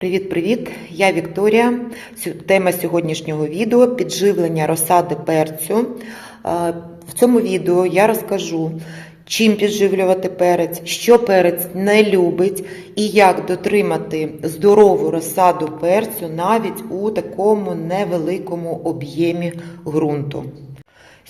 Привіт-привіт! Я Вікторія. Тема сьогоднішнього відео підживлення розсади перцю. Е, В цьому відео я розкажу, чим підживлювати перець, що перець не любить і як дотримати здорову розсаду перцю навіть у такому невеликому об'ємі ґрунту.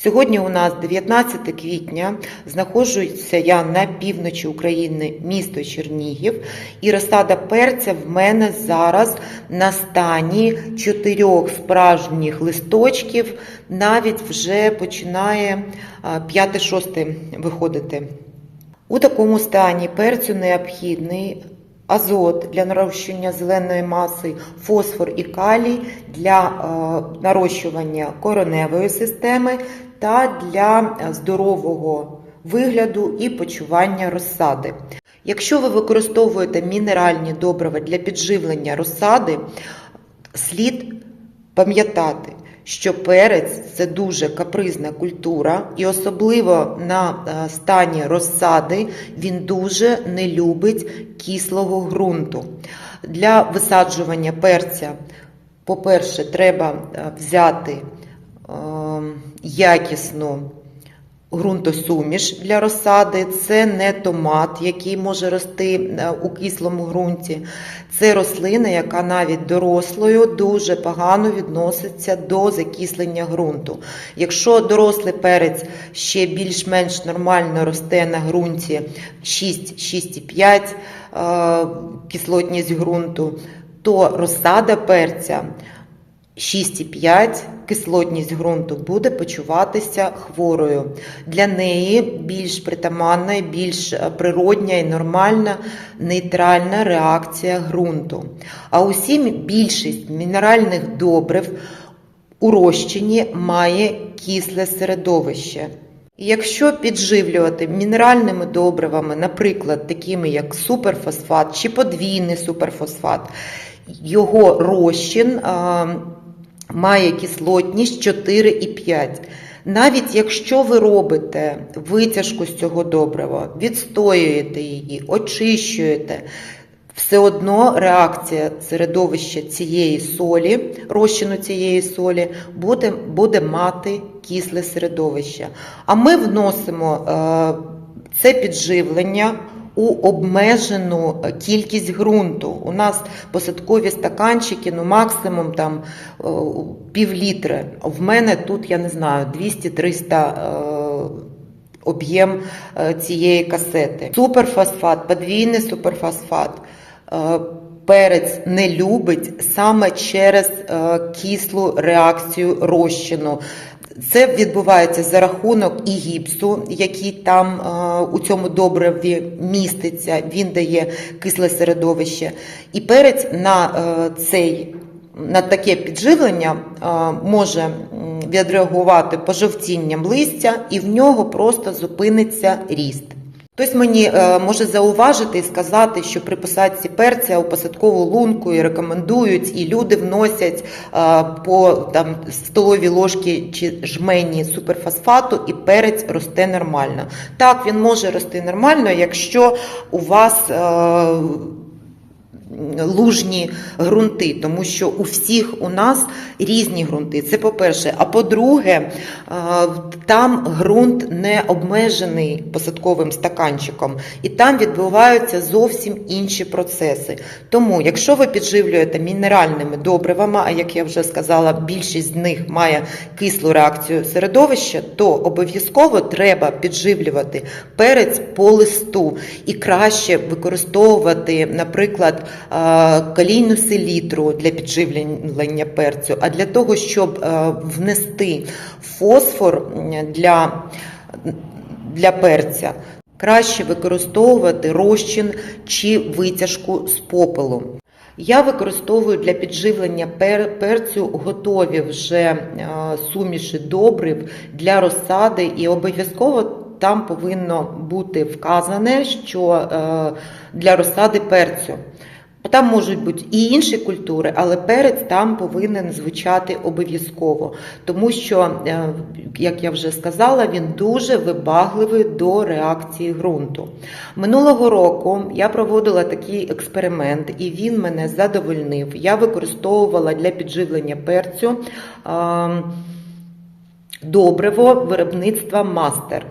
Сьогодні у нас 19 квітня. Знаходжуся я на півночі України, місто Чернігів, і розсада перця в мене зараз на стані чотирьох справжніх листочків, навіть вже починає 5-6 виходити. У такому стані перцю необхідний азот для нарощування зеленої маси, фосфор і калій для е, нарощування короневої системи та для е, здорового вигляду і почування розсади. Якщо ви використовуєте мінеральні добрива для підживлення розсади, слід пам'ятати, що перець це дуже капризна культура, і особливо на е, стані розсади він дуже не любить кислого ґрунту. Для висаджування перця, по-перше, треба е, взяти е, якісну ґрунтосуміш для розсади. Це не томат, який може рости е, у кислому ґрунті. Це рослина, яка навіть дорослою дуже погано відноситься до закислення ґрунту. Якщо дорослий перець ще більш-менш нормально росте на ґрунті 6-6,5 е, кислотність ґрунту, то розсада перця 6,5 кислотність ґрунту буде почуватися хворою. Для неї більш притаманна, більш е, природня і нормальна нейтральна реакція ґрунту. А усі більшість мінеральних добрив у розчині має кисле середовище. І Якщо підживлювати мінеральними добривами, наприклад, такими як суперфосфат чи подвійний суперфосфат, його розчин має кислотність 4,5. Навіть якщо ви робите витяжку з цього добрива, відстоюєте її, очищуєте, все одно реакція середовища цієї солі, розчину цієї солі, буде, буде мати кисле середовище. А ми вносимо е, це підживлення у обмежену кількість ґрунту. У нас посадкові стаканчики, ну максимум там е, пів літри. В мене тут, я не знаю, 200-300 е, об'єм е, цієї касети. Суперфосфат, подвійний суперфосфат. е, Перець не любить саме через е, кислу реакцію розчину. Це відбувається за рахунок і гіпсу, який там е, у цьому добриві міститься, він дає кисле середовище. І перець на е, цей на таке підживлення е, може відреагувати пожовтінням листя, і в нього просто зупиниться ріст. Хтось мені е, може зауважити і сказати, що при посадці перця у посадкову лунку і рекомендують, і люди вносять е, по там столові ложки чи жмені суперфосфату, і перець росте нормально. Так, він може рости нормально, якщо у вас. Лужні ґрунти, тому що у всіх у нас різні ґрунти. Це по-перше. А по-друге, е, там ґрунт не обмежений посадковим стаканчиком, і там відбуваються зовсім інші процеси. Тому, якщо ви підживлюєте мінеральними добривами, а як я вже сказала, більшість з них має кислу реакцію середовища, то обов'язково треба підживлювати перець по листу і краще використовувати, наприклад, е, калійну селітру для підживлення перцю, а для того, щоб е, внести фосфор для, для перця, краще використовувати розчин чи витяжку з попелу. Я використовую для підживлення перцю готові вже е, суміші добрив для розсади, і обов'язково там повинно бути вказане, що е, для розсади перцю. Там можуть бути і інші культури, але перець там повинен звучати обов'язково, тому що, е, як я вже сказала, він дуже вибагливий до реакції ґрунту. Минулого року я проводила такий експеримент, і він мене задовольнив. Я використовувала для підживлення перцю е, добриво виробництва мастер.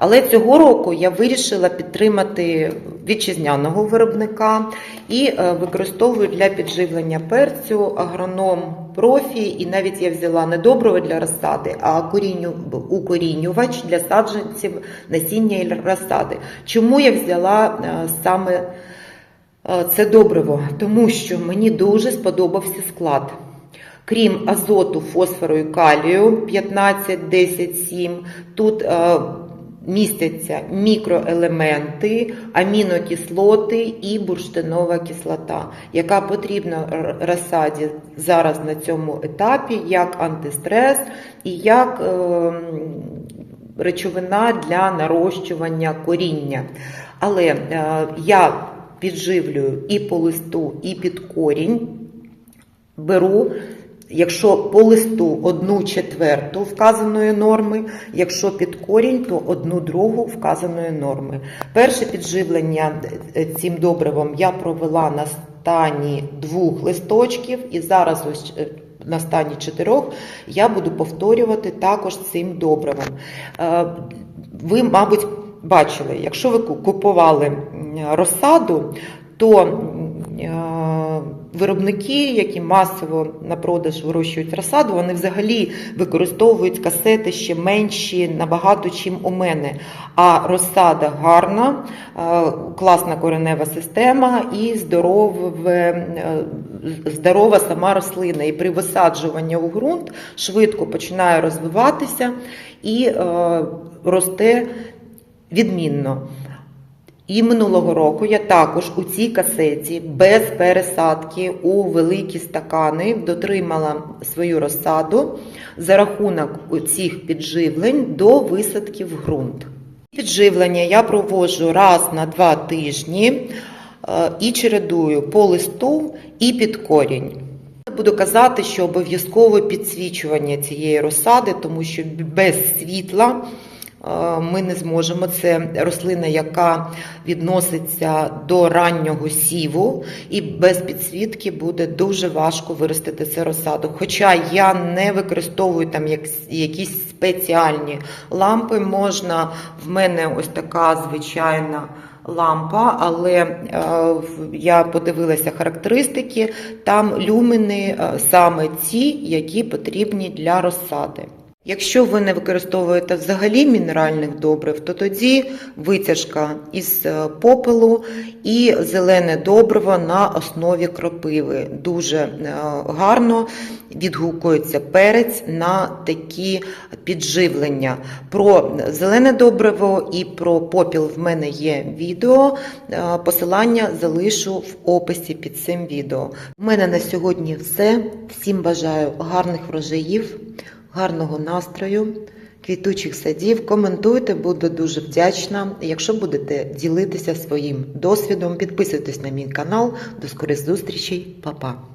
Але цього року я вирішила підтримати вітчизняного виробника і е, використовую для підживлення перцю агроном профі. І навіть я взяла не добриво для розсади, а коріню, укорінювач для саджанців насіння і розсади. Чому я взяла е, саме е, це добриво? Тому що мені дуже сподобався склад. Крім азоту, фосфору і калію 15, 10, 7, тут містяться мікроелементи, амінокислоти і бурштинова кислота, яка потрібна розсаді зараз на цьому етапі як антистрес і як е, речовина для нарощування коріння. Але е, я підживлюю і по листу, і під корінь беру, якщо по листу одну четверту вказаної норми, якщо під корінь, то одну другу вказаної норми. Перше підживлення е, цим добривом я провела на стані двох листочків, і зараз ось е, на стані чотирьох я буду повторювати також цим добривом. Е, Ви, мабуть, бачили, якщо ви купували розсаду, то виробники, які масово на продаж вирощують розсаду, вони взагалі використовують касети ще менші набагато, чим у мене. А розсада гарна, е, класна коренева система і здорове, е, здорова сама рослина. І при висаджуванні у ґрунт швидко починає розвиватися і е, росте відмінно. І минулого року я також у цій касеті без пересадки у великі стакани дотримала свою розсаду за рахунок цих підживлень до висадки в ґрунт. Підживлення я проводжу раз на два тижні е, і чередую по листу і під корінь. Буду казати, що обов'язково підсвічування цієї розсади, тому що без світла ми не зможемо. Це рослина, яка відноситься до раннього сіву, і без підсвітки буде дуже важко виростити цю розсаду. Хоча я не використовую там якісь спеціальні лампи, можна в мене ось така звичайна. Лампа, але е, я подивилася характеристики, там люмини е, саме ті, які потрібні для розсади. Якщо ви не використовуєте взагалі мінеральних добрив, то тоді витяжка із е, попелу і зелене добриво на основі кропиви. Дуже е, гарно відгукується перець на такі підживлення. Про зелене добриво і про попіл в мене є відео. Е, Посилання залишу в описі під цим відео. У мене на сьогодні все. Всім бажаю гарних врожаїв гарного настрою, квітучих садів. Коментуйте, буду дуже вдячна. Якщо будете ділитися своїм досвідом, підписуйтесь на мій канал. До скорих зустрічей, Па-па!